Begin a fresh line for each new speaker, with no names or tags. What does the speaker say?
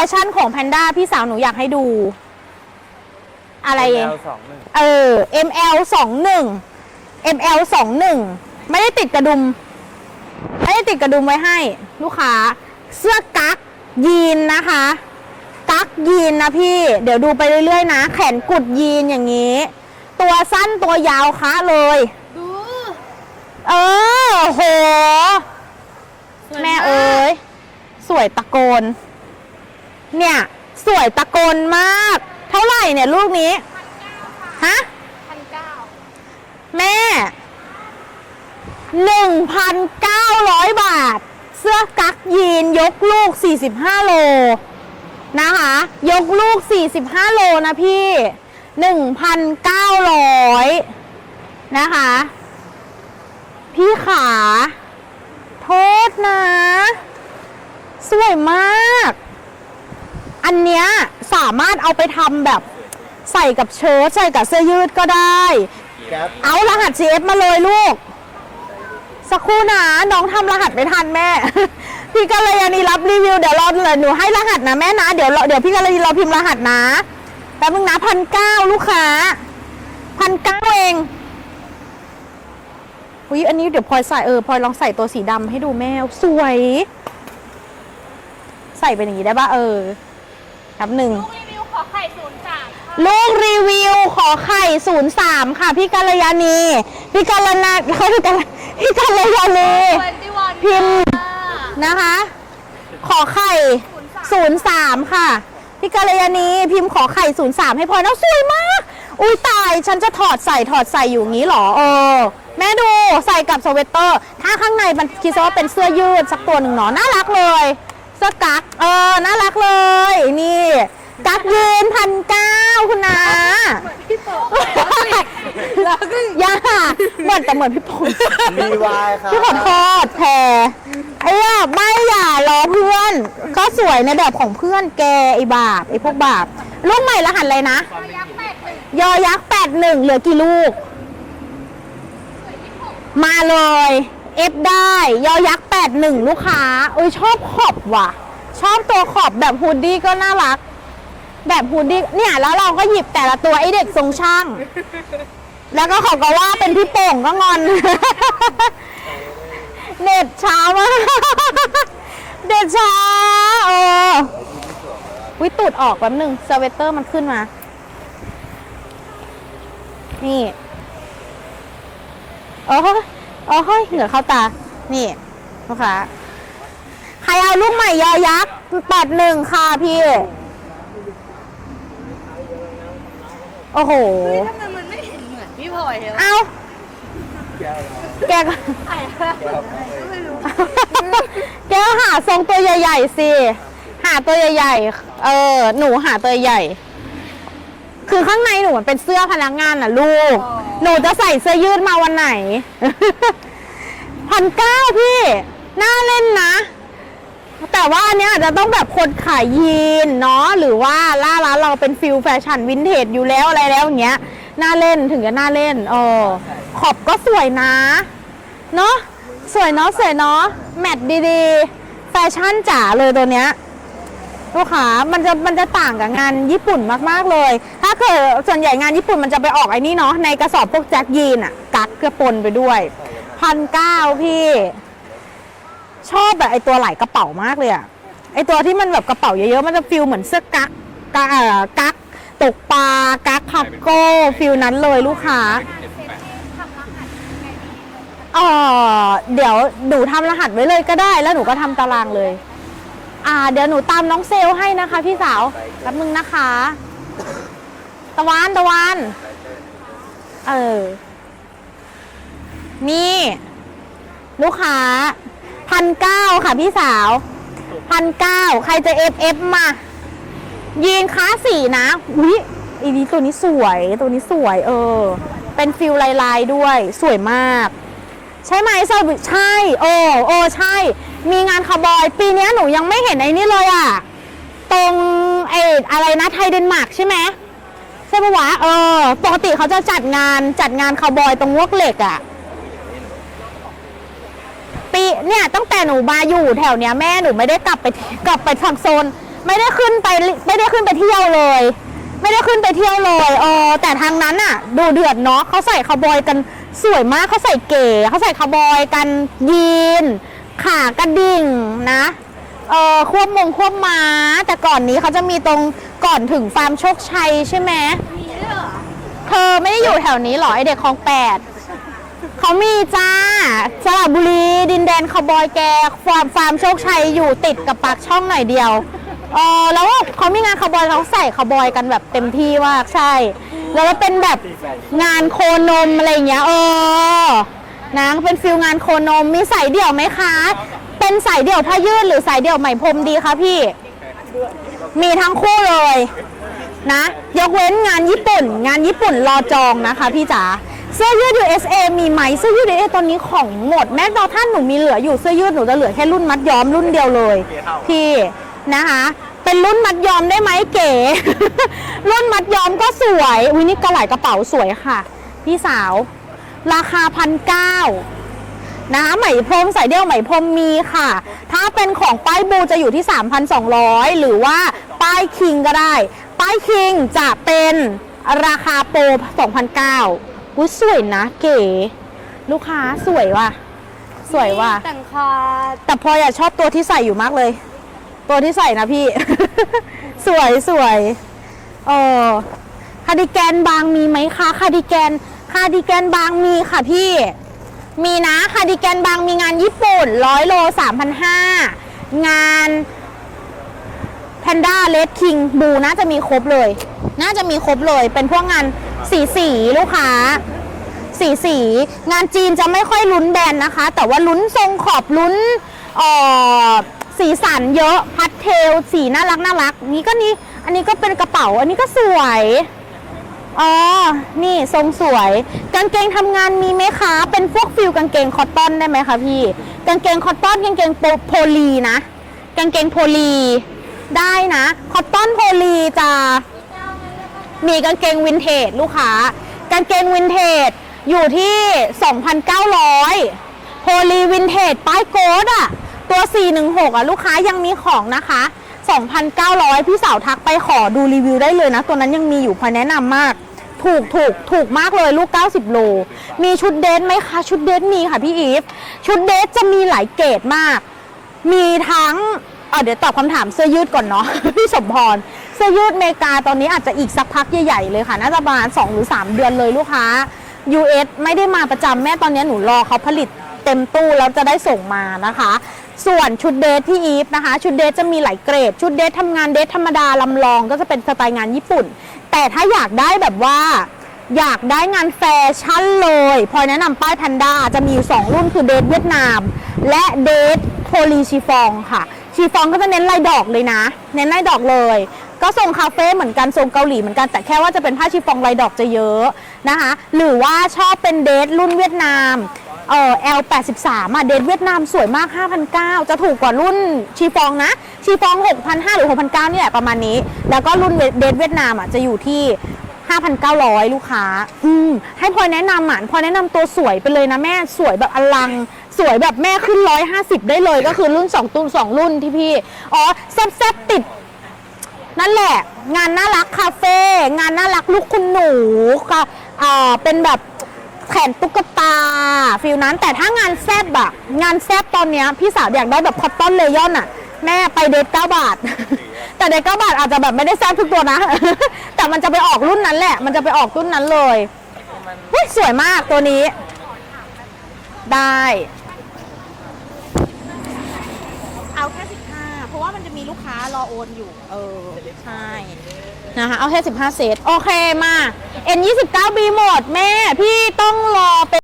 ฟชั่นของแพนด้าพี่สาวหนูอยากให้ดู อะไร
แนวสองหนึ่ง
เออ ML สองหนึ่ง ML สองหนึ่งไม่ได้ติดกระดุม ไม่ได้ติดกระดุมไว้ให้ ลูกค้า เสื้อกั๊กยีนนะคะ กั๊กยีนนะพี่ เดี๋ยวดูไปเรื่อยๆนะ แขนกุดยีนอย่างนี้ ตัวสั้นตัวยาวคะเลย
ดู
เออโหแม่เอ๋ยสวยตะโกน เนี่ย สวยตะโกนมาก เท่าไหร่เนี่ยลูกนี้ฮะ
พันเก้า
แม่1,900บาท เสื้อกั๊กยีนยกลูก45โลนะคะ ยกลูก45โลนะพี่1,900นะคะ พี่ขา โทษนะ สวยมาก อันเนี้ยสามารถเอาไปทำแบบใส่กับเชิ้ตใส่กับเสื้อยืดก็ได้
แก๊ป
เอารหัส CF มาเลยลูก สักครู่นะน้องทำรหัสไม่ทันแม่ พี่กัลยาณีรับรีวิวเดี๋ยวรอเดี๋ยวหนูให้รหัสนะแม่นะเดี๋ยวเราเดี๋ยวพี่กัลยาณีเราพิมพ์รหัสนะแป๊บนึงนะพันเก้าลูกค้าพันเก้าเองอุ้ยอันนี้เดี๋ยวพลอยใส่เออพลอยลองใส่ตัวสีดำให้ดูแม่สวย ใส่เป็นอย่างนี้ได้ปะเออ แป๊บหนึ่ง
ลูกรีวิวขอไข่ศูนย์สามค่ะ
ลูกรีวิวขอไข่ 03 ค่ะ พี่กัลยาณี พี่กัลนาเขาพี่กัลพี่กัลยาณี
21
พิมพ์ นะคะ ขอไข่ 03 ค่ะ พี่กัลยาณีพิมพ์ขอไข่ 03 ให้พลอยน้องสวยมาก อุ้ยตาย ฉันจะถอดใส่ถอดใส่อยู่งี้เหรอเออแม่ดูใส่กับสเวตเตอร์ ถ้าข้างในมันคิดซะว่าเป็นเสื้อยืดสักตัวหนึ่งเนาะน่ารักเลย เสื้อกั๊กเออน่ารักเลย นี่กั๊กยืนพันเก้าคุณนะ
พี่โต
ย่าเหมือนแต่เหมือนพี่พงษ์
รีวายครับ
พี่ขอโทษแพรไอ้ย่าไม่อย่าล้อเพื่อน ก็สวยในแบบของเพื่อนแกไอ้บาปไอ้พวกบาปลูกใหม่รหัสอะไรนะ
ยักษ์แปดหนึ่ง
ยอยักษ์แปดหนึ่งเหลือกี่ลูก มาเลย เอฟได้ ยอยักษ์แปดหนึ่งลูกค้าเอ้ยชอบขอบว่ะ ชอบตัวขอบแบบฮูดดี้ก็น่ารัก แบบฮูดดี้เนี่ย แล้วเราก็หยิบแต่ละตัวไอเด็กทรงช่าง แล้วก็เขาก็ว่าเป็นพี่โป่งก็งอนเน็ตช้ามากเน็ตช้าเออวิตูดออกแป๊บหนึ่งสเวตเตอร์มันขึ้นมา นี่ โอ้ ยโอ้ยเหงื่อเข้าตา นี่ลูกค้าใครเอาลูกใหม่ยอยักษ์แปดหนึ่งค่ะพี่ โอ้โห
ทำไมมันไม่เห็นเหมือนพี่พลอยเลยวะ
เอาแกก็
ไอ้ไม่รู้
แกก็หาทรงตัวใหญ่ๆสิ หาตัวใหญ่ๆ เออ หนูหาตัวใหญ่ คือข้างในหนูมันเป็นเสื้อพนักงานน่ะลูก หนูจะใส่เสื้อยืดมาวันไหนพันเก้าพี่ น่าเล่นนะ แต่ว่าอันเนี้ยอาจจะต้องแบบคนขายยีนเนาะหรือว่าล่าร้านเราเป็นฟิลแฟชั่นวินเทจอยู่แล้วอะไรแล้วอย่างเงี้ยน่าเล่นถึงจะน่าเล่นเออขอบก็สวยนะ เนาะสวยเนาะสวยเนาะแมทดีๆ แฟชั่นจ๋าเลยตัวเนี้ย ลูกค้ามันจะมันจะต่างกับงานญี่ปุ่นมากๆเลย ถ้าเกิดส่วนใหญ่งานญี่ปุ่นมันจะไปออกไอ้นี่เนาะในกระสอบพวกแจ็คยีนอะกักเกลือปนไปด้วยพันเก้าพี่ ชอบแบบไอตัวไหลกระเป๋ามากเลยอะไอตัวที่มันแบบกระเป๋าเยอะๆมันจะฟิลเหมือนเสื้อกักกักเออกักตกปลากักพับโก้ฟิลนั้นเลยลูกค้าเออเดี๋ยวหนูทำรหัสไว้เลยก็ได้แล้วหนูก็ทำตารางเลย อ่า เดี๋ยวหนูตามน้องเซลให้นะคะ พี่สาวแป๊บนึงนะคะ ตะวันตะวัน เออ นี่ ลูกค้าพันเก้าค่ะพี่สาวพันเก้าใครจะเอฟเอฟมา ยีนค้าสีนะอุ้ยอีนี้ตัวนี้สวย ตัวนี้สวย เออ เป็นฟิลลายลายๆด้วย สวยมาก ใช่ไหมสวิใช่ โอ้โอ้ใช่ มีงานคาร์บอย ปีนี้หนูยังไม่เห็นไอ้นี่เลยอะตรงไอ้อะไรนะไทยเดนมาร์กใช่ไหมใช่ปะวะเออปกติเขาจะจัดงานจัดงานคาร์บอยตรงวกเหล็กอะปีเนี่ยตั้งแต่หนูมาอยู่แถวเนี้ยแม่หนูไม่ได้กลับไปกลับไปทางโซน ไม่ได้ขึ้นไปไม่ได้ขึ้นไปเที่ยวเลย ไม่ได้ขึ้นไปเที่ยวเลยเออแต่ทางนั้นอะดูเดือดเนาะเขาใส่คาวบอยกัน สวยมากเขาใส่เก๋เขาใส่คาวบอยกันยีน ขากระดิ่งนะเออควบมงควบม้า แต่ก่อนนี้เขาจะมีตรงก่อนถึงฟาร์มโชคชัยใช่ไหม
มีด้วยเหรอ
เธอไม่ได้อยู่แถวนี้หรอไอเด็กคลองแปดเขามีจ้าสระบุรี ดินแดนคาวบอยแกฟาร์มฟาร์มโชคชัยอยู่ติดกับปากช่องหน่อยเดียวเออแล้วเขามีงานคาวบอยเขาใส่คาวบอยกันแบบเต็มที่มากใช่ แล้วก็เป็นแบบงานโคนมอะไรอย่างเงี้ยเออนะเป็นฟิลงานโคนมมีสายเดี่ยวไหมคะ เป็นสายเดี่ยวผ้ายืดหรือสายเดี่ยวไหมพรมดีคะพี่ มีทั้งคู่เลยนะ ยกเว้นงานญี่ปุ่น งานญี่ปุ่นรอจองนะคะพี่จ๋าเสื้อยืด USA มีไหมเสื้อยืด USA ตอนนี้ของหมด แม้แต่ท่านหนูมีเหลืออยู่เสื้อยืดหนูจะเหลือแค่รุ่นมัดย้อมรุ่นเดียวเลย พี่นะคะ เป็นรุ่นมัดย้อมได้ไหมเก๋ รุ่นมัดย้อมก็สวยวินี่กระไหลกระเป๋าสวยค่ะ พี่สาว ราคาพันเก้านะคะไหมพรมสายเดี่ยวไหมพรมมีค่ะ ถ้าเป็นของป้ายบูจะอยู่ที่ 3,200 หรือว่าป้ายคิงก็ได้ ป้ายคิงจะเป็นราคาโปร2,009อุ้ยสวยนะเก๋ ลูกค้าสวยว่ะ สวยว่ะ
แต่งคา
แต่พลอยอะชอบตัวที่ใส่อยู่มากเลย ตัวที่ใส่นะพี่ สวยสวยเออคาร์ดิแกนบางมีไหมคะคาร์ดิแกนคาร์ดิแกนบางมีค่ะพี่ มีนะคาร์ดิแกนบางมีงานญี่ปุ่นร้อยโล3,500งานแพนด้าเลดคิงบูน่าจะมีครบเลย น่าจะมีครบเลย เป็นพวกงานสีสีลูกค้า สีสีงานจีนจะไม่ค่อยลุ้นแบรนด์นะคะ แต่ว่าลุ้นทรงขอบลุ้นเอ่อ สีสันเยอะพัดเทล สีน่ารักน่ารัก นี่ก็นี่อันนี้ก็เป็นกระเป๋า อันนี้ก็สวย อ๋อ นี่ทรงสวย กางเกงทำงานมีไหมคะ เป็นพวกฟิลกางเกงคอตตอนได้ไหมคะพี่ กางเกงคอตตอนกางเกงโพลีนะ กางเกงโพลีได้นะ คอตตอนโพลีจะมีกางเกงวินเทจลูกค้า กางเกงวินเทจอยู่ที่ 2,900โพลีวินเทจป้ายโกดอะ ตัว 416อะลูกค้ายังมีของนะคะ 2,900 พี่สาวทักไปขอดูรีวิวได้เลยนะ ตัวนั้นยังมีอยู่พอแนะนำมาก ถูกถูกถูกมากเลยลูก 90 โล มีชุดเดทไหมคะ ชุดเดทมีค่ะพี่อีฟ ชุดเดทจะมีหลายเกรดมาก มีทั้งเเดี๋ยวตอบคำถามเสื้อยืดก่อนเนาะพี่สมพรเสื้อยืดเมกาตอนนี้อาจจะอีกสักพักใหญ่ๆเลยค่ะ น่าจะประมาณ 2 หรือ 3 เดือนเลยลูกค้า US ไม่ได้มาประจำแม่ตอนนี้หนูรอเขาผลิต เต็มตู้แล้วจะได้ส่งมานะคะ ส่วนชุดเดทที่อีฟนะคะ ชุดเดทจะมีหลายเกรด ชุดเดททำงานเดทธรรมดาลำลองก็จะเป็นสไตล์งานญี่ปุ่น แต่ถ้าอยากได้แบบว่าอยากได้งานแฟชั่นเลยพอยแนะนำป้ายแพนด้าจะมีอยู่ 2 รุ่นคือเดทเวียดนาม และเดทโพลีชีฟองค่ะ ชีฟองก็จะเน้นลายดอกเลยนะ เน้นลายดอกเลย ก็ทรงคาเฟ่เหมือนกันทรงเกาหลีเหมือนกัน แต่แค่ว่าจะเป็นผ้าชีฟองลายดอกจะเยอะนะคะ หรือว่าชอบเป็นเดทรุ่นเวียดนาม เอ่อ L83 อะเดทเวียดนามสวยมาก 5,900 จะถูกกว่ารุ่นชีฟองนะ ชีฟอง 6,500 หรือ 6,900 นี่แหละประมาณนี้ แล้วก็รุ่นเดทเวียดนามอะจะอยู่ที่ 5,900 ลูกค้า อืม ให้พลอยแนะนำอะพลอยแนะนำตัวสวยไปเลยนะแม่สวยแบบอลัง สวยแบบแม่ขึ้น 150 ได้เลย ก็คือรุ่น 2ตุ้น2 รุ่นที่พี่ อ๋อแซ่บๆติดนั่นแหละ งานน่ารักคาเฟ่งานน่ารักลูกคุณหนูค่ะอ่าเป็นแบบ แขนตุ๊กตาฟิลนั้น แต่ถ้างานแซบอะงานแซบตอนเนี้ยพี่สาวอยากได้แบบคอตตอนเลยอนอะแม่ไปเดทเก้าบาท แต่เดทเก้าบาทอาจจะแบบไม่ได้แซบทุกตัวนะ แต่มันจะไปออกรุ่นนั้นแหละ มันจะไปออกรุ่นนั้นเลยเฮ้ยสวยมากตัวนี้ ได้ เอาแค่สิบห้าเพราะว่ามันจะมีลูกค้ารอโอนอยู่ เออใช่ นะคะ เอาแค่สิบห้าเซตโอเคมา N 2 9 B หมด แม่ พี่ต้องรอเป็น